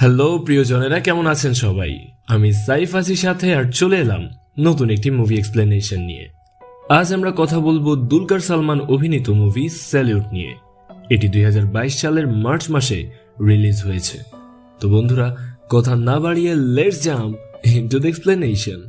Hello, প্রিয়জনেরা, কেমন আছেন সবাই? আমি সাইফ আসির সাথে আর চলে এলাম নতুন একটি মুভি এক্সপ্লেনেশন নিয়ে। আজ আমরা কথা বলব দুলকার সালমান অভিনীত মুভি স্যালিউট নিয়ে। এটি দু হাজার বাইশ সালের মার্চ মাসে রিলিজ হয়েছে। তো বন্ধুরা, কথা না বাড়িয়ে let's jump into the explanation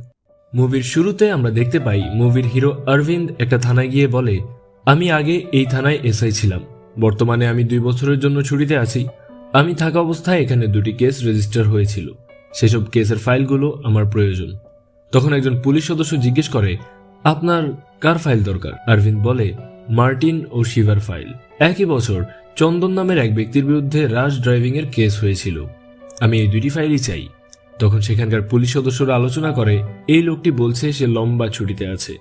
মুভির শুরুতে আমরা দেখতে পাই মুভির হিরো অরবিন্দ একটা থানায় গিয়ে বলে, আমি আগে এই থানায় এসআই ছিলাম। বর্তমানে আমি দুই বছরের জন্য ছুটিতে আছি। আমি থাকা অবস্থায় এখানে দুটি কেস রেজিস্টার হয়েছিল। সেসব কেসের ফাইলগুলো আমার প্রয়োজন। তখন একজন পুলিশ সদস্য জিজ্ঞেস করে, আপনার কার ফাইল দরকার? অরবিন্দ বলে, মার্টিন ও শিভার ফাইল। একই বছর চন্দন নামের এক ব্যক্তির বিরুদ্ধে রাশ ড্রাইভিং এর কেস হয়েছিল। আমি এই দুটি ফাইলই চাই। তখন সেখানকার পুলিশ সদস্যরা আলোচনা করে, এই লোকটি বলছে সে লম্বা ছুটিতে আছে।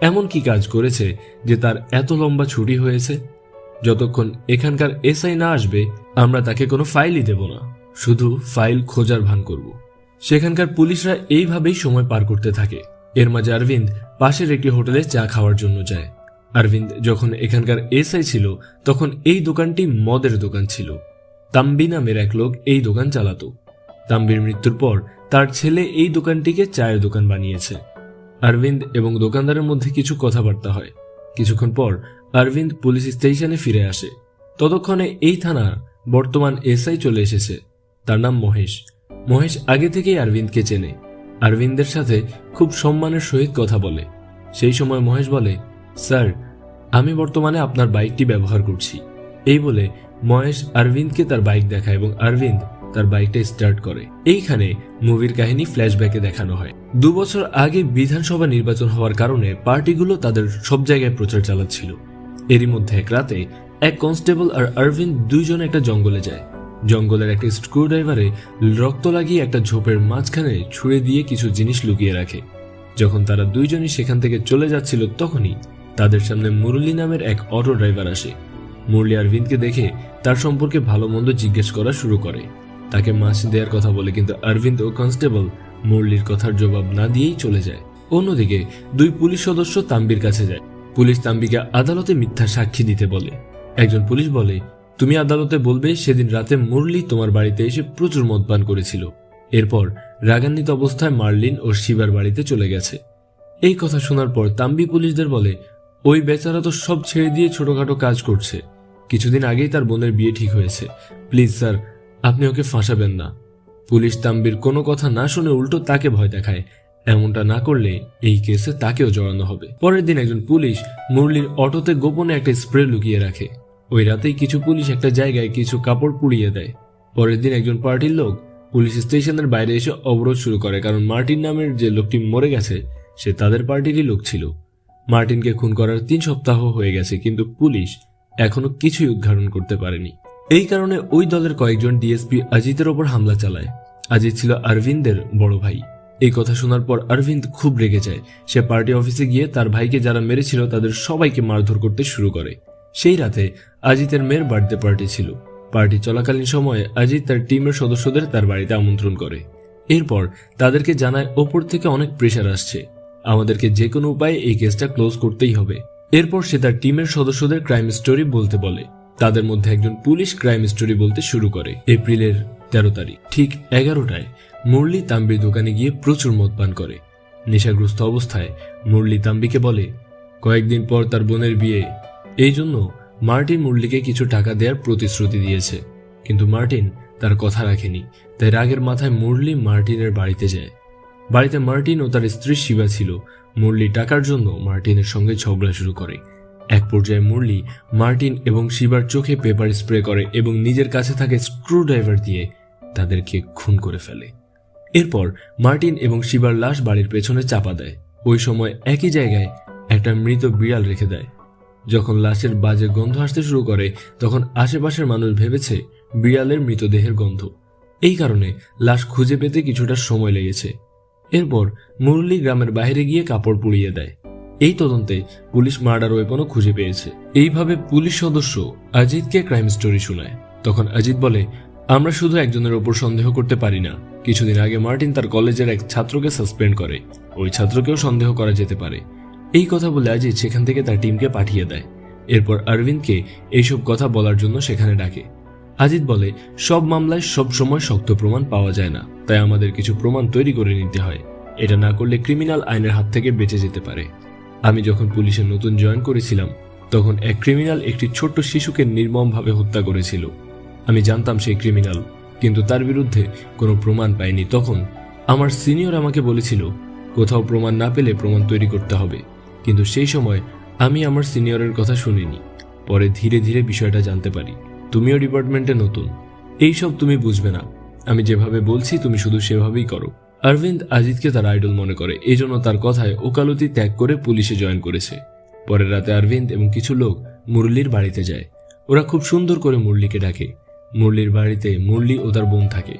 এমন কি কাজ করেছে যে তার এত লম্বা ছুটি হয়েছে? যতক্ষণ এখানকার এসআই না আসবে, আমরা তাকে কোনো ফাইলই দেব না। শুধু ফাইল খোঁজার ভান করব। সেখানকার পুলিশরা এইভাবেই সময় পার করতে থাকে। এর মাঝে অরবিন্দ পাশের একটি হোটেলে চা খাওয়ার জন্য যায়। অরবিন্দ যখন এখানকার এসআই ছিল, তখন এই দোকানটি মদের দোকান ছিল। তাম্বি নামের এক লোক এই দোকান চালাতো। তাম্বির মৃত্যুর পর তার ছেলে এই দোকানটিকে চায়ের দোকান বানিয়েছে। অরবিন্দ এবং দোকানদারের মধ্যে কিছু কথাবার্তা হয়। কিছুক্ষণ পর অরবিন্দ পুলিশ স্টেশনে ফিরে আসে। ততক্ষণে এই থানার বর্তমান এসআই চলে এসেছে। তার নাম মহেশ। মহেশ আগে থেকেই অরবিন্দকে চেনে। অরবিন্দের সাথে খুব সম্মানের সহিত কথা বলে। সেই সময় মহেশ বলে, স্যার, আমি বর্তমানে আপনার বাইকটি ব্যবহার করছি। এই বলে মহেশ অরবিন্দকে তার বাইক দেখায় এবং অরবিন্দ তার বাইকটা স্টার্ট করে। এইখানে মুভির কাহিনী ফ্ল্যাশব্যাকে দেখানো হয়। দু বছর আগে বিধানসভা নির্বাচন হওয়ার কারণে পার্টিগুলো তাদের সব জায়গায় প্রচার চালাচ্ছিল। এরই মধ্যে এক রাতে এক কনস্টেবল আর অরবিন্দ দুইজন একটা জঙ্গলে যায়। জঙ্গলের একটা স্ক্রু ড্রাইভারে রক্ত লাগিয়ে একটা ঝোপের মাঝখানে ছুঁড়ে দিয়ে কিছু জিনিস লুকিয়ে রাখে। যখন তারা দুইজনই সেখান থেকে চলে যাচ্ছিল তখনই তাদের সামনে মুরলি নামের এক অটো ড্রাইভার আসে। মুরলি অরবিন্দকে দেখে তার সম্পর্কে ভালো মন্দ জিজ্ঞেস করা শুরু করে। তাকে মাছ দেওয়ার কথা বলে কিন্তু অরবিন্দ ও কনস্টেবল মুরলির কথার জবাব না দিয়েই চলে যায়। অন্যদিকে দুই পুলিশ সদস্য তাম্বির কাছে যায়। পুলিশ তাম্বিকে আদালতে মিথ্যা সাক্ষী দিতে বলে। একজন পুলিশ বলে, তুমি আদালতে বলবে সেদিন রাতে মুরলি তোমার বাড়িতে এসে প্রচুর মদ পান করেছিল। এরপর রাগান্বিত অবস্থায় মার্লিন ও শিবার বাড়িতে চলে গেছে। এই কথা শোনার পর তাম্বি পুলিশদের বলে, ওই বেচারা তো সব ছেড়ে দিয়ে ছোটখাটো কাজ করছে। কিছুদিন আগেই তার বোনের বিয়ে ঠিক হয়েছে। প্লিজ স্যার আপনি ওকে ফাঁসাবেন না। পুলিশ তাম্বির কোনো কথা না শুনে উল্টো তাকে ভয় দেখায়। এমনটা না করলে এই কেসে তাকেও জড়ানো হবে। পরের দিন একজন পুলিশ মুরলির অটোতে গোপনে একটা স্প্রে লুকিয়ে রাখে। ওই রাতেই কিছু পুলিশ একটা জায়গায় কিছু কাপড় পুড়িয়ে দেয়। পরের দিন একজন পার্টির লোক পুলিশ স্টেশনের বাইরে এসে অবরোধ শুরু করে, কারণ মার্টিন নামের যে লোকটি মরে গেছে, সে তাদের পার্টিরই লোক ছিল। মার্টিনকে খুন করার তিন সপ্তাহ হয়ে গেছে, কিন্তু পুলিশ এখনও কিছুই উদ্ঘাটন করতে পারেনি। এই কারণে ওই দলের কয়েকজন ডিএসপি অজিতের ওপর হামলা চালায়। আজিত ছিল অরবিন্দের বড় ভাই। এই কথা শোনার পর অরবিন্দ খুব রেগে যায়। সে পার্টি অফিসে গিয়ে তার ভাইকে যারা মেরেছিল তাদের সবাইকে মারধর করতে শুরু করে। সেই রাতে অজিতের মেয়ের বার্থডে পার্টি ছিল। পার্টি চলাকালীন সময়ে অজিত তার টিমের সদস্যদের তার বাড়িতে আমন্ত্রণ করে। এরপর তাদেরকে জানায় ওপর থেকে অনেক প্রেশার আসছে। আমাদেরকে যে কোনো উপায়ে এই কেসটা ক্লোজ করতেই হবে। এরপর সে তার টিমের সদস্যদের ক্রাইম স্টোরি বলতে বলে। তাদের মধ্যে একজন পুলিশ ক্রাইম স্টোরি বলতে শুরু করে। এপ্রিলের তেরো তারিখ, ঠিক এগারোটায় মুরলি তাম্বির দোকানে গিয়ে প্রচুর মদ পান করে। নেশাগ্রস্ত অবস্থায় মুরলি তাম্বিকে বলে, কয়েকদিন পর তার বোনের বিয়ে। এই জন্য মার্টিন মুরলিকে কিছু টাকা দেওয়ার প্রতিশ্রুতি দিয়েছে। কিন্তু মার্টিন তার কথা রাখেনি। তাই রাগের মাথায় মুরলি মার্টিনের বাড়িতে যায়। বাড়িতে মার্টিন ও তার স্ত্রী শিবা ছিল। মুরলি টাকার জন্য মার্টিনের সঙ্গে ঝগড়া শুরু করে। এক পর্যায়ে মুরলি, মার্টিন এবং শিবার চোখে পেপার স্প্রে করে এবং নিজের কাছে থাকে স্ক্রু ড্রাইভার দিয়ে তাদেরকে খুন করে ফেলে। এরপর মার্টিন এবং শিবার লাশ বাড়ির পেছনে চাপা দেয়। ওই সময় একই জায়গায় একটা মৃত বিড়াল রেখে দেয়। যখন লাশের বাজে গন্ধ আসতে শুরু করে, তখন আশেপাশের মানুষ ভেবেছে বিড়ালের মৃতদেহের গন্ধ। এই কারণে লাশ খুঁজে পেতে কিছুটা সময় লেগেছে। এরপর মুরলি গ্রামের বাইরে গিয়ে কাপড় পুড়িয়ে দেয়। এই তদন্তে পুলিশ মার্ডার ওয়েপনও খুঁজে পেয়েছে। এইভাবে পুলিশ সদস্য অজিতকে ক্রাইম স্টোরি শোনায়। তখন অজিত বলে, আমরা শুধু একজনের ওপর সন্দেহ করতে পারি না। কিছুদিন আগে মার্টিন তার কলেজের এক ছাত্রকে সাসপেন্ড করে। ওই ছাত্রকেও সন্দেহ করা যেতে পারে। এই কথা বলে অজিত সেখান থেকে তার টিমকে পাঠিয়ে দেয়। এরপর অরবিন্দকে এইসব কথা বলার জন্য সেখানে ডাকে। আজিত বলে, সব মামলায় সব সময় শক্ত প্রমাণ পাওয়া যায় না। তাই আমাদের কিছু প্রমাণ তৈরি করে নিতে হয়। এটা না করলে ক্রিমিনাল আইনের হাত থেকে বেঁচে যেতে পারে। আমি যখন পুলিশে নতুন জয়েন করেছিলাম, তখন এক ক্রিমিনাল একটি ছোট্ট শিশুকে নির্মমভাবে হত্যা করেছিল। আমি জানতাম সেই ক্রিমিনাল কিন্তু তার বিরুদ্ধে কোনো প্রমাণ পাইনি। তখন আমার সিনিয়র আমাকে বলেছিল, কোথাও প্রমাণ না পেলে প্রমাণ তৈরি করতে হবে। কিন্তু সেই সময় আমি আমার সিনিয়রের কথা শুনিনি। পরে ধীরে ধীরে বিষয়টা জানতে পারি। তুমিও ডিপার্টমেন্টে নতুন। এইসব তুমি বুঝবে না। আমি যেভাবে বলছি, তুমি শুধু সেভাবেই করো। অরবিন্দ আজিতকে তার আইডল মনে করে, এজন্য তার কথায় ওকালতি ত্যাগ করে পুলিশে জয়েন করেছে। পরের রাতে অরবিন্দ এবং কিছু লোক মুরলির বাড়িতে যায়। ওরা খুব সুন্দর করে মুরলিকে ডাকে। মুরলির বাড়িতে মুরলি ও তার বোন থাকে।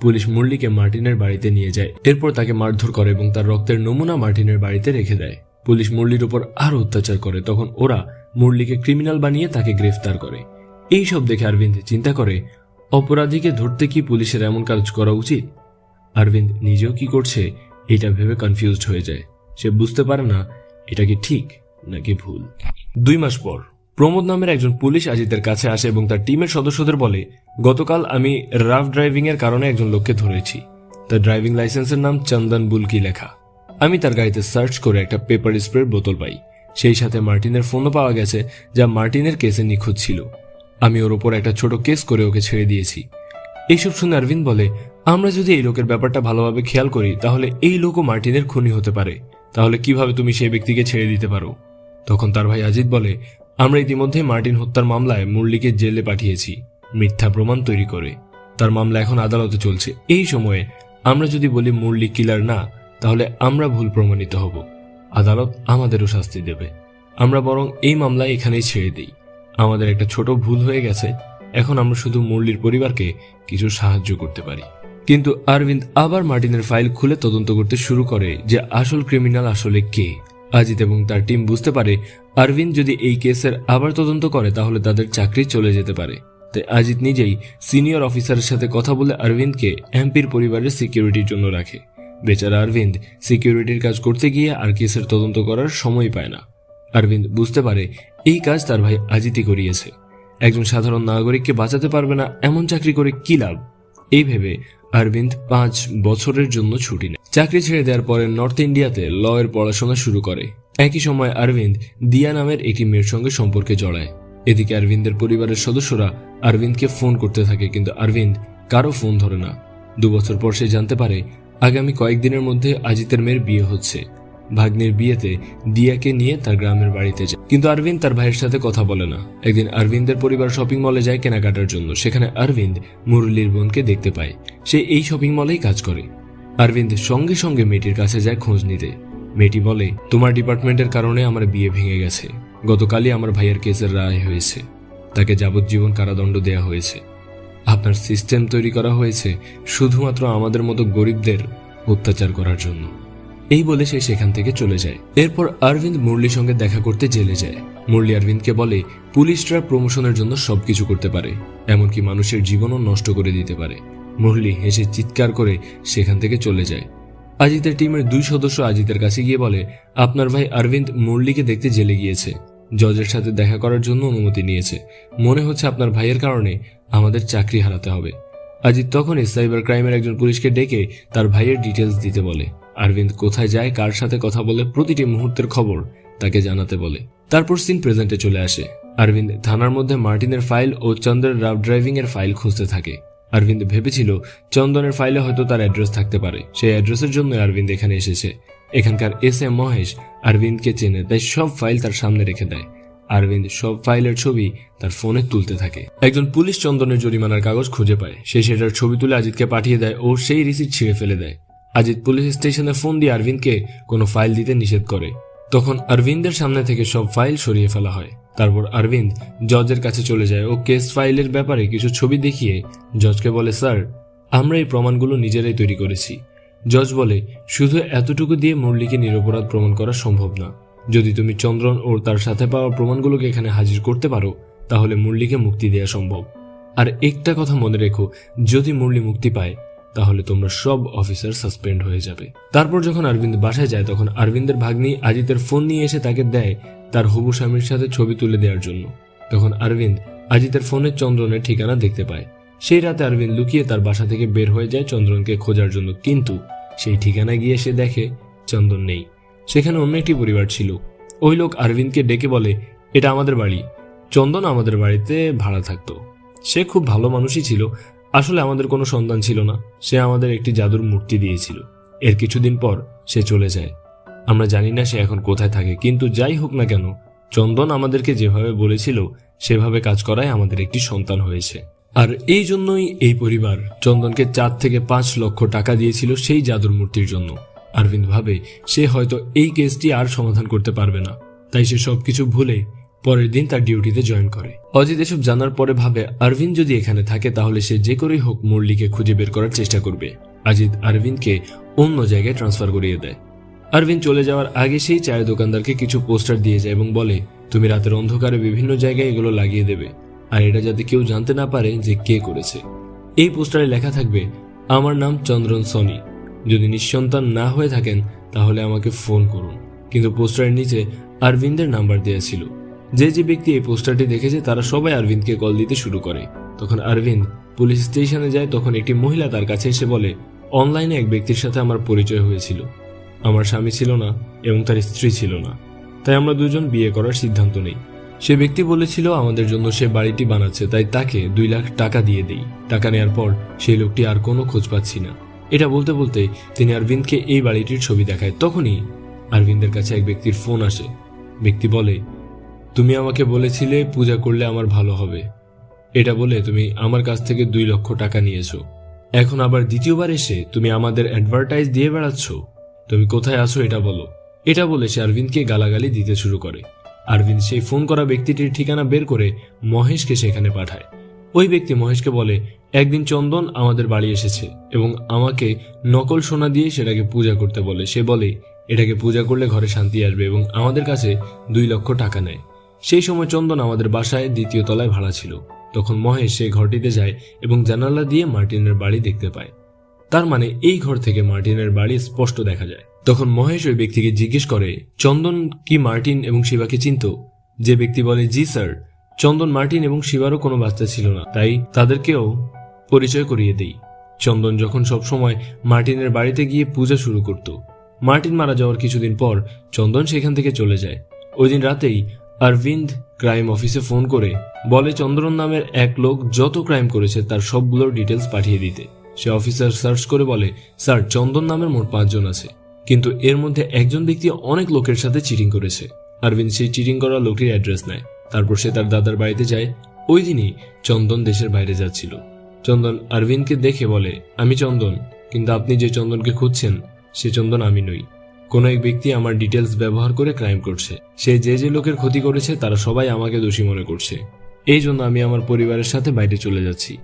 পুলিশ মুরলিকে মার্টিনের বাড়িতে নিয়ে যায়। এরপর তাকে মারধর করে এবং তার রক্তের নমুনা মার্টিনের বাড়িতে রেখে দেয়। পুলিশ মুরলির উপর আরও অত্যাচার করে, তখন ওরা মুরলিকে ক্রিমিনাল বানিয়ে তাকে গ্রেফতার করে। এই সব দেখে অরবিন্দ চিন্তা করে, অপরাধীকে ধরতে কি পুলিশের এমন কাজ করা উচিত? অরবিন্দ নিজেও কি করছে, এটা ভেবে কনফিউজড হয়ে যায়। সে বুঝতে পারে না, এটা কি ঠিক নাকি ভুল। দুই মাস পর, প্রমোদ নামের একজন পুলিশ আজিতের কাছে আসে এবং তার টিমের সদস্যদের বলে, গতকাল আমি রাফ ড্রাইভিং এর কারণে একজন লোককে ধরেছি। তার ড্রাইভিং লাইসেন্সের নাম চন্দন বুলকি লেখা। আমি তার গাড়িতে সার্চ করে একটা পেপার স্প্রের বোতল পাই। সেই সাথে মার্টিনের ফোনও পাওয়া গেছে, যা মার্টিনের কেসে নিখোঁজ ছিল। আমি ওর ওপর একটা ছোট কেস করে ওকে ছেড়ে দিয়েছি। এইসব শুনে অরবিন্দ বলে আমরা যদি এই লোকের ব্যাপারটা ভালোভাবে খেয়াল করি, তাহলে এই লোকও মার্টিনের খুনি হতে পারে। তাহলে কীভাবে তুমি সেই ব্যক্তিকে ছেড়ে দিতে পারো? তখন তার ভাই অজিত বলে, আমরা ইতিমধ্যে মার্টিন হত্যার মামলায় মুরলিকে জেলে পাঠিয়েছি। মিথ্যা প্রমাণ তৈরি করে। তার মামলা এখন আদালতে চলছে। এই সময়ে আমরা যদি বলি মুরলি কিলার না, তাহলে আমরা ভুল প্রমাণিত হব। আদালত আমাদেরও শাস্তি দেবে। আমরা বরং এই মামলা এখানেই ছেড়ে দিই। আমাদের একটা ছোট ভুল হয়ে গেছে। এখন আমরা শুধু মুরলির পরিবারকে কিছু সাহায্য করতে পারি। কিন্তু অরবিন্দ আবার মার্টিনের ফাইল খুলে তদন্ত করতে শুরু করে যে আসল ক্রিমিনাল আসলে কে। আজিত এবং তার টিম বুঝতে পারে অরবিন্দ যদি এই কেসের আবার তদন্ত করে, তাহলে তাদের চাকরি চলে যেতে পারে। তাই আজিত নিজেই সিনিয়র অফিসারের সাথে কথা বলে অরবিন্দকে এমপির পরিবারের সিকিউরিটির জন্য রাখে। বেচারা অরবিন্দ সিকিউরিটির কাজ করতে গিয়ে আর কেসের তদন্ত করার সময় পায় না। অরবিন্দ বুঝতে পারে এই কাজ তার ভাই আজিতই করিয়েছে। একজন সাধারণ নাগরিককে বাঁচাতে পারবে না, এমন চাকরি করে কি লাভ? এই ভেবে অরবিন্দ পাঁচ বছরের জন্য ছুটি নেয়। চাকরি ছেড়ে দেওয়ার পরে নর্থ ইন্ডিয়াতে ল এর পড়াশোনা শুরু করে। একই সময় অরবিন্দ দিয়া নামের একটি মেয়ের সঙ্গে সম্পর্কে জড়ায়। এদিকে অরবিন্দের পরিবারের সদস্যরা অরবিন্দকে ফোন করতে থাকে, কিন্তু অরবিন্দ কারও ফোন ধরে না। দু বছর পর সে জানতে পারে, আগামী কয়েকদিনের মধ্যে আজিতের মেয়ের বিয়ে হচ্ছে। ভাগ্নের বিয়েতে দিয়াকে নিয়ে তার গ্রামের বাড়িতে যায়। কিন্তু অরবিন্দ তার ভাইয়ের সাথে কথা বলে না। একদিন অরবিন্দের পরিবার শপিং মলে যায় কেনাকাটার জন্য। সেখানে অরবিন্দ মুরলির বোনকে দেখতে পায়। সে এই শপিং মলেই কাজ করে। অরবিন্দ সঙ্গে সঙ্গে মেয়েটির কাছে যায় খোঁজ নিতে। মেয়েটি বলে, তোমার ডিপার্টমেন্টের কারণে আমার বিয়ে ভেঙে গেছে। গতকালই আমার ভাইয়ের কেসের রায় হয়েছে। তাকে যাবজ্জীবন কারাদণ্ড দেয়া হয়েছে। আপনার সিস্টেম তৈরি করা হয়েছে শুধুমাত্র আমাদের মতো গরিবদের অত্যাচার করার জন্য। এই বলে সে সেখান থেকে চলে যায়। এরপর অরবিন্দ মুরলির সঙ্গে দেখা করতে জেলে যায়। মুরলি অরবিন্দকে বলে, পুলিশরা প্রমোশনের জন্য সবকিছু করতে পারে, এমনকি মানুষের জীবনও নষ্ট করে দিতে পারে। মুরলি হেসে চিৎকার করে সেখান থেকে চলে যায়। আজিতের টিমের দুই সদস্য আজিতের কাছে গিয়ে বলে, আপনার ভাই অরবিন্দ মুরলিকে দেখতে জেলে গিয়েছে। জজের সাথে দেখা করার জন্য অনুমতি নিয়েছে। মনে হচ্ছে আপনার ভাইয়ের কারণে আমাদের চাকরি হারাতে হবে। আজিত তখনই সাইবার ক্রাইমের একজন পুলিশকে ডেকে তার ভাইয়ের ডিটেলস দিতে বলে। অরবিন্দ কোথায় যায়, কার সাথে কথা বলে, প্রতিটি মুহূর্তের খবর তাকে জানাতে বলে। তারপর সিন প্রেজেন্টে চলে আসে। অরবিন্দ থানার মধ্যে মার্টিনের ফাইল ও চন্দ্রের রাফ ড্রাইভিং এর ফাইল খুঁজতে থাকে। অরবিন্দ ভেবেছিল চন্দনের ফাইলে হয়তো তার অ্যাড্রেস থাকতে পারে। সেই অ্যাড্রেসের জন্য অরবিন্দ এখানে এসেছে। এখানকার এস এম মহেশ অরবিন্দকে চেনে, তাই সব ফাইল তার সামনে রেখে দেয়। অরবিন্দ সব ফাইলের ছবি তার ফোনে তুলতে থাকে। একজন পুলিশ চন্দনের জরিমানার কাগজ খুঁজে পায়। সে সেটার ছবি তুলে আজিতকে পাঠিয়ে দেয় ও সেই রিসিট ছিঁড়ে ফেলে দেয়। অজিত পুলিশ স্টেশনে ফোন দিয়ে অরবিন্দকে কোনো ফাইল দিতে নিষেধ করে। তখন অরবিন্দের সামনে থেকে সব ফাইল সরিয়ে ফেলা হয়। তারপর অরবিন্দ জজের কাছে চলে যায় ও কেস ফাইলের ব্যাপারে কিছু ছবি দেখিয়ে জজকে বলে, স্যার, আমরা এই প্রমাণগুলো নিজেরাই তৈরি করেছি। জজ বলে, শুধু এতটুকু দিয়ে মুরলিকে নিরপরাধ প্রমাণ করা সম্ভব না। যদি তুমি চন্দ্রন ও তার সাথে পাওয়া প্রমাণগুলোকে এখানে হাজির করতে পারো, তাহলে মুরলিকে মুক্তি দেওয়া সম্ভব। আর একটা কথা মনে রেখো, যদি মুরলি মুক্তি পায় তাহলে তোমরা সব অফিসার সাসপেন্ড হয়ে যাবে। তারপর যখন অরবিন্দ বাসায় যায়, তখন অরবিন্দের ভাগ্নি আজিতের ফোন নিয়ে এসে তাকে দেয় তার হবু স্বামীর সাথে ছবি তুলে দেওয়ার জন্য। তখন অরবিন্দ আজিতের ফোনে চন্দ্রনের ঠিকানা দেখতে পায়। সেই রাতে আরবিন্দ লুকিয়ে তার বাসা থেকে বের হয়ে যায় চন্দ্রনকে খোঁজার জন্য। কিন্তু সেই ঠিকানায় গিয়ে সে দেখে চন্দন নেই। সেখানে অন্য একটি পরিবার ছিল। ওই লোক আরবিন্দকে ডেকে বলে, এটা আমাদের বাড়ি। চন্দন আমাদের বাড়িতে ভাড়া থাকতো। সে খুব ভালো মানুষই ছিল আসলে আমাদের কোনো সন্তান ছিল না। সে আমাদের একটি জাদুর মূর্তি দিয়েছিল। এর কিছুদিন পর সে চলে যায়। আমরা জানি না সে এখন কোথায় থাকে, কিন্তু যাই হোক না কেন, চন্দন আমাদেরকে যেভাবে বলেছিল, সেভাবে কাজ করায় আমাদের একটি সন্তান হয়েছে। আর এই জন্যই এই পরিবার চন্দনকে চার থেকে পাঁচ লক্ষ টাকা দিয়েছিল সেই জাদুর মূর্তির জন্য। আরবিন্দ ভাবে, সে হয়তো এই কেসটি আর সমাধান করতে পারবে না। তাই সে সবকিছু ভুলে পরের দিন তার ডিউটিতে জয়েন করে। অজিত এসব জানার পরে ভাবে আরভিন্দ যদি এখানে থাকে তাহলে সে যে করেই হোক মুরলিকে খুঁজে বের করার চেষ্টা করবে। অজিত আরভিন্দকে অন্য জায়গায় ট্রান্সফার করিয়ে দেয়। আরভিন চলে যাওয়ার আগে সেই চায়ের দোকানদারকে কিছু পোস্টার দিয়ে যায় এবং বলে, তুমি রাতের অন্ধকারে বিভিন্ন জায়গায় এগুলো লাগিয়ে দেবে। আর এটা যাতে কেউ জানতে না পারে যে কে করেছে। এই পোস্টারে লেখা থাকবে, আমার নাম চন্দ্রন সনি। যদি নিঃসন্তান না হয়ে থাকেন তাহলে আমাকে ফোন করুন। কিন্তু পোস্টারের নিচে আরভিন্দের নাম্বার দেওয়া ছিল। যে যে ব্যক্তি এই পোস্টারটি দেখেছে, তারা সবাই আরভিন্দকে কল দিতে শুরু করে। তখন আরভিন্দ পুলিশ স্টেশনে যায়, তখন একটি মহিলা তার কাছে এসে বলে, অনলাইনে এক ব্যক্তির সাথে আমার পরিচয় হয়েছিল। আমার স্বামী ছিল না এবং তার স্ত্রী ছিল না। তাই আমরা দুজন বিয়ে করার সিদ্ধান্ত নেই। সে ব্যক্তি বলেছিল, আমাদের জন্য সে বাড়িটি বানাচ্ছে, তাই তাকে দুই লাখ টাকা দিয়ে দেই। টাকা নেওয়ার পর সেই লোকটি আর কোনো খোঁজ পাচ্ছি না। এটা বলতে বলতে তিনি অরবিন্দকে এই বাড়িটির ছবি দেখায়। তখনই অরবিন্দের কাছে এক ব্যক্তির ফোন আসে। ব্যক্তি বলে তুমি আমাকে বলেছিলে পূজা করলে আমার ভালো হবে। এটা বলে তুমি আমার কাছ থেকে দুই লক্ষ টাকা নিয়েছো। এখন আবার দ্বিতীয়বার এসে তুমি আমাদের অ্যাডভার্টাইজ দিয়ে বেড়াচ্ছ। তুমি কোথায় আছো এটা বলো। এটা বলে সে অরবিন্দকে গালাগালি দিতে শুরু করে। অরবিন্দ সেই ফোন করা ব্যক্তিটির ঠিকানা বের করে মহেশকে সেখানে পাঠায়। ওই ব্যক্তি মহেশকে বলে, একদিন চন্দন আমাদের বাড়ি এসেছে এবং আমাকে নকল সোনা দিয়ে সেটাকে পূজা করতে বলে। সে বলে, এটাকে পূজা করলে ঘরে শান্তি আসবে এবং আমাদের কাছে দুই লক্ষ টাকা নেয়। সেই সময় চন্দন আমাদের বাসায় দ্বিতীয় তলায় ভাড়া ছিল। তখন মহেশ সেই ঘরটিতে যায় এবং জানালা দিয়ে মার্টিনের বাড়ি দেখতে পায়। তার মানে এই ঘর থেকে মার্টিনের বাড়ি স্পষ্ট দেখা যায়। তখন মহেশ ওই ব্যক্তিকে জিজ্ঞেস করে, চন্দন কি মার্টিন এবং শিবাকে চিনত? যে ব্যক্তি বলে, জি, স্যার, চন্দন মার্টিন এবং শিবারও কোনো বাচ্চা ছিল না, তাই তাদেরকেও পরিচয় করিয়ে দেই। চন্দন যখন সবসময় মার্টিনের বাড়িতে গিয়ে পূজা শুরু করত। মার্টিন মারা যাওয়ার কিছুদিন পর চন্দন সেখান থেকে চলে যায়। ওই দিন রাতেই অরবিন্দ ক্রাইম অফিসে ফোন করে বলে, চন্দ্রন নামের এক লোক যত ক্রাইম করেছে তার সবগুলোর ডিটেলস পাঠিয়ে দিতে। সে অফিসার সার্চ করে বলে, স্যার চন্দন নামের মোট পাঁচজন আছে। কিন্তু এর মধ্যে একজন ব্যক্তি অনেক লোকের সাথে চিটিং করেছে। অরবিন্দ সেই চিটিং করা লোকটির অ্যাড্রেস নেয়। তারপর সে তার দাদার বাড়িতে যায়। ওই দিনই চন্দন দেশের বাইরে যাচ্ছিল। চন্দন অরবিন্দকে দেখে বলে, আমি চন্দন কিন্তু আপনি যে চন্দনকে খুঁজছেন, সে চন্দন আমি নই। কোনো এক ব্যক্তি আমার ডিটেলস ব্যবহার করে ক্রাইম করছে। সে যে যে লোকের ক্ষতি করেছে, তারা সবাই আমাকে দোষী মনে করছে। এই জন্য আমি আমার পরিবারের সাথে বাইরে চলে যাচ্ছি।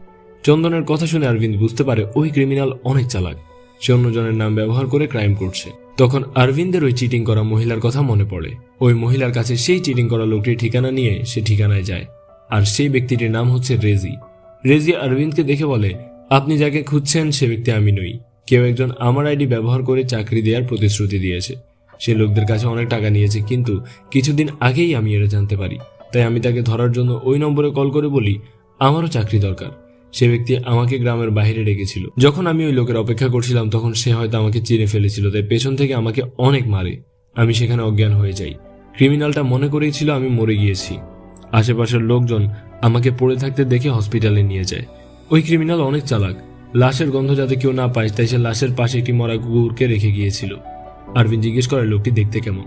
চন্দনের কথা শুনে অরবিন্দ বুঝতে পারে, ওই ক্রিমিনাল অনেক চালাক। সে অন্যজনের নাম ব্যবহার করে ক্রাইম করছে। তখন অরবিন্দের ওই চিটিং করা মহিলার কথা মনে পড়ে। ওই মহিলার কাছে সেই চিটিং করা লোকটির ঠিকানা নিয়ে সে ঠিকানায় যায়। আর সেই ব্যক্তিটির নাম হচ্ছে রেজি। রেজি অরবিন্দকে দেখে বলে, আপনি যাকে খুঁজছেন, সে ব্যক্তি আমি নই। কেউ একজন আমার আইডি ব্যবহার করে চাকরি দেওয়ার প্রতিশ্রুতি দিয়েছে। সে লোকদের কাছে অনেক টাকা নিয়েছে, কিন্তু কিছুদিন আগেই আমি এটা জানতে পারি। তাই আমি তাকে ধরার জন্য ওই নম্বরে কল করে বলি, আমারও চাকরি দরকার। সে ব্যক্তি আমাকে গ্রামের বাইরে ডেকেছিল। যখন আমি ওই লোকের অপেক্ষা করছিলাম, তখন সে হয়তো আমাকে চিনে ফেলেছিল, তাই পেছন থেকে আমাকে অনেক মারে। আমি সেখানে অজ্ঞান হয়ে যাই। ক্রিমিনালটা মনে করেছিল আমি মরে গিয়েছি। আশেপাশের লোকজন আমাকে পড়ে থাকতে দেখে হসপিটালে নিয়ে যায়। ওই ক্রিমিনাল অনেক চালাক। লাশের গন্ধ যাতে কেউ না পায়, তাই সে লাশের পাশে একটি মরা কুকুরকে রেখে গিয়েছিল। আরবিন জিজ্ঞেস করে, লোকটি দেখতে কেমন?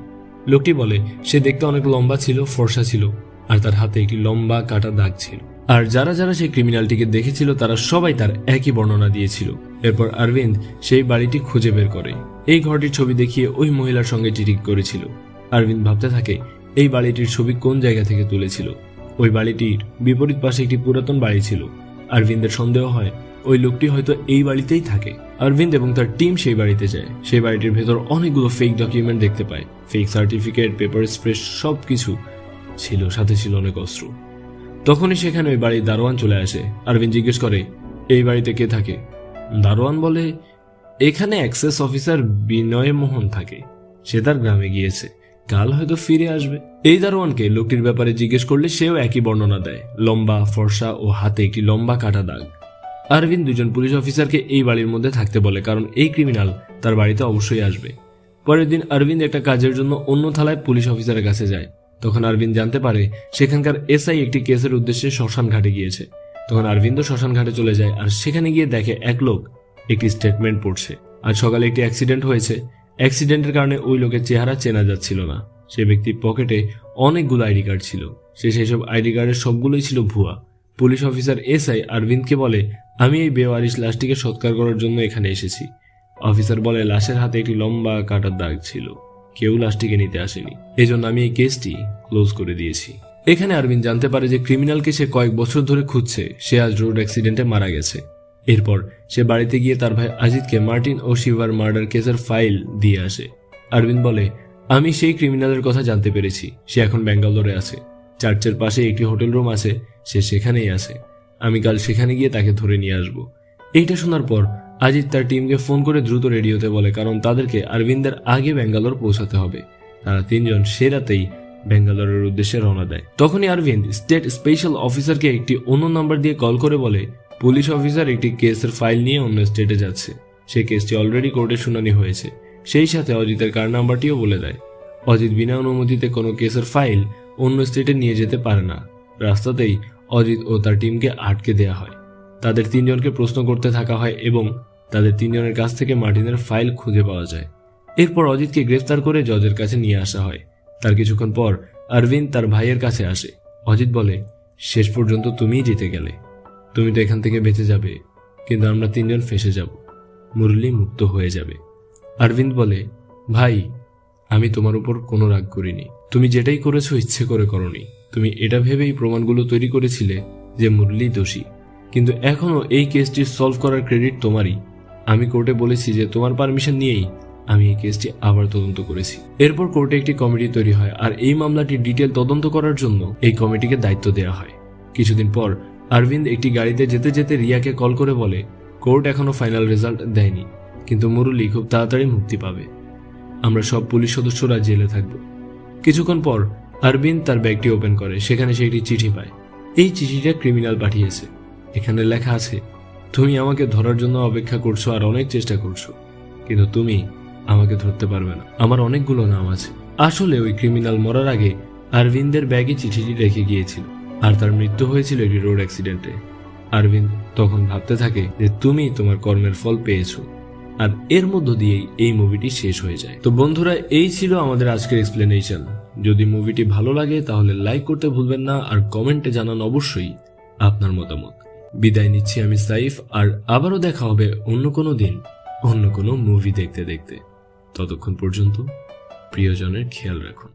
লোকটি বলে, সে দেখতে অনেক লম্বা ছিল, ফর্সা ছিল, আর তার হাতে একটি লম্বা কাটা দাগ ছিল। আর যারা যারা সেই ক্রিমিনালটিকে দেখেছিল, তারা সবাই তার একই বর্ণনা দিয়েছিল। এরপর অরবিন্দ সেই বাড়িটি খুঁজে বের করে। এই ঘরটির ছবি দেখিয়ে ওই মহিলার সঙ্গে চিঠিক করেছিল। অরবিন্দ ভাবতে থাকে, এই বাড়িটির ছবি কোন জায়গা থেকে তুলেছিল? ওই বাড়িটির বিপরীত পাশে একটি পুরাতন বাড়ি ছিল। অরবিন্দের সন্দেহ হয় ওই লোকটি হয়তো এই বাড়িতেই থাকে। অরবিন্দ এবং তার টিম সেই বাড়িতে যায়। সেই বাড়িটির ভেতর অনেকগুলো ফেক ডকুমেন্ট দেখতে পায়। ফেক সার্টিফিকেট পেপার স্প্রে সব কিছু ছিল, সাথে ছিল অনেক অস্ত্র। তখনই সেখানে ওই বাড়ির দারোয়ান চলে আসে। অরবিন্দ জিজ্ঞেস করে, এই বাড়িতে কে থাকে? দারোয়ান বলে, এখানে অ্যাক্সেস অফিসার বিনয় মোহন থাকে। সে তার গ্রামে গিয়েছে। কাল হয়তো ফিরে আসবে। এই দারোয়ানকে লোকটির ব্যাপারে জিজ্ঞেস করলে সেও একই বর্ণনা দেয়। লম্বা ফর্সা ও হাতে একটি লম্বা কাটা দাগ। আরভিন দুজন পুলিশ অফিসারকে এই বাড়ির মধ্যে থাকতে বলে, কারণ এই ক্রিমিনাল তার বাড়িতে অবশ্যই আসবে। পরের দিন অরবিন্দ একটা কাজের জন্য অন্য থালায় পুলিশ অফিসারের কাছে যায়। তখন অরবিন্দ জানতে পারে, সেখানকার এসআই একটি কেসের উদ্দেশ্যে শ্মশান ঘাটে গিয়েছে। তখন অরবিন্দ শ্মশান ঘাটে চলে যায় আর সেখানে গিয়ে দেখে এক লোক একটি স্টেটমেন্ট পড়ছে। আর সকালে একটি অ্যাক্সিডেন্ট হয়েছে। অ্যাক্সিডেন্টের কারণে ওই লোকের চেহারা চেনা যাচ্ছিল না। সে ব্যক্তির পকেটে অনেকগুলো আইডি কার্ড ছিল। সে সেসব আইডি কার্ডের সবগুলোই ছিল ভুয়া। পুলিশ অফিসার এসআই অরবিন্দকে বলে, আমি এই বেওয়ারিশ লাশটিকে সৎকার করার জন্য এখানে এসেছি। অফিসার বলে, লাশের হাতে একটি লম্বা কাটার দাগ ছিল। কেউ লাশটিকে নিতে আসেনি। এজন্য আমি এই কেসটি ক্লোজ করে দিয়েছি। এখানে আরবিন জানতে পারে যে ক্রিমিনালকে সে কয়েক বছর ধরে খুঁজছে। সে আজ রোড অ্যাক্সিডেন্টে মারা গেছে। এরপর সে বাড়িতে গিয়ে তার ভাই অজিতকে মার্টিন ও শিভার মার্ডার কেসের ফাইল দিয়ে আসে। আরবিন্দ বলে, আমি সেই ক্রিমিনালের কথা জানতে পেরেছি। সে এখন ব্যাঙ্গালোরে আছে। চার্চের পাশে একটি হোটেল রুম আছে। সে সেখানেই আছে। আমি কাল সেখানে গিয়ে তাকে ধরে নিয়ে আসব। এইটা শোনার পর আজিত তার টিমকে ফোন করে দ্রুত রেডি হতে বলে, কারণ তাদেরকে অরবিন্দের আগে ব্যাঙ্গালোর পৌঁছাতে হবে। তারা তিনজন সে রাতেই ব্যাঙ্গালোরের উদ্দেশ্যে রওনা দেয়। তখনই অরবিন্দ স্টেট স্পেশাল অফিসারকে একটি অন্য নাম্বার দিয়ে কল করে বলে, পুলিশ অফিসার একটি কেসের ফাইল নিয়ে অন্য স্টেটে যাচ্ছে। সেই কেসটি অলরেডি কোর্টে শুনানি হয়েছে। সেই সাথে অজিতের কার নাম্বারটিও বলে দেয়। অজিত বিনা অনুমতিতে কোনো কেসের ফাইল অন্য স্টেটে নিয়ে যেতে পারে না। রাস্তাতেই অজিত ও তার টিমকে আটকে দেয়া হয়। তাদের তিনজনকে প্রশ্ন করতে থাকা হয় এবং তাদের তিনজনের কাছ থেকে মার্টিনের ফাইল খুঁজে পাওয়া যায়। এরপর অজিতকে গ্রেফতার করে জজের কাছে নিয়ে আসা হয়। তার কিছুক্ষণ পর অরবিন্দ তার ভাইয়ের কাছে আসে। অজিত বলে, শেষ পর্যন্ত তুমিই জিতে গেলে। তুমি তো এখান থেকে বেঁচে যাবে, কিন্তু আমরা তিনজন ফেসে যাব। মুরলি মুক্ত হয়ে যাবে। অরবিন্দ বলে, ভাই, আমি তোমার উপর কোনো রাগ করিনি। তুমি যেটাই করেছ ইচ্ছে করে করনি। তুমি এটা ভেবেই প্রমাণগুলো তৈরি করেছিলে যে মুরলি দোষী। কিন্তু এখনও এই কেসটি সলভ করার ক্রেডিট তোমারই। আমি কোর্টে বলেছি যে তোমার পারমিশন নিয়েই আমি এই কেসটি আবার তদন্ত করেছি। এরপর কোর্টে একটি কমিটি তৈরি হয় আর এই মামলাটি ডিটেল তদন্ত করার জন্য এই কমিটিকে দায়িত্ব দেওয়া হয়। কিছুদিন পর অরবিন্দ একটি গাড়িতে যেতে যেতে রিয়াকে কল করে বলে কোর্ট এখনও ফাইনাল রেজাল্ট দেয়নি, কিন্তু মুরলি খুব তাড়াতাড়ি মুক্তি পাবে। আমরা সব পুলিশ সদস্যরা জেলে থাকব। কিছুক্ষণ পর অরবিন্দ তার ব্যাগটি ওপেন করে, সেখানে সে একটি চিঠি পায়। এই চিঠিটা ক্রিমিনাল পাঠিয়েছে। এখানে লেখা আছে, তুমি আমাকে ধরার জন্য অপেক্ষা করছ আর অনেক চেষ্টা করছ, কিন্তু তুমি আমাকে ধরতে পারবে না। আমার অনেকগুলো নাম আছে। আসলে ওই ক্রিমিনাল মরার আগে অরবিন্দের ব্যাগে চিঠিটি রেখে গিয়েছিল, আর তার মৃত্যু হয়েছিল একটি রোড অ্যাক্সিডেন্টে। অরবিন্দ তখন ভাবতে থাকে যে, তুমি তোমার কর্মের ফল পেয়েছ, আর এর মধ্য দিয়েই এই মুভিটি শেষ হয়ে যায়। তো বন্ধুরা, এই ছিল আমাদের আজকের এক্সপ্লেনেশন যদি মুভিটি ভালো লাগে, তাহলে লাইক করতে ভুলবেন না, আর কমেন্টে জানান অবশ্যই আপনার মতামত। বিদায় নিচ্ছি আমি সাইফ, আর আবারও দেখা হবে অন্য কোনো দিন, অন্য কোনো মুভি দেখতে দেখতে। ততক্ষণ পর্যন্ত প্রিয়জনের খেয়াল রাখুন।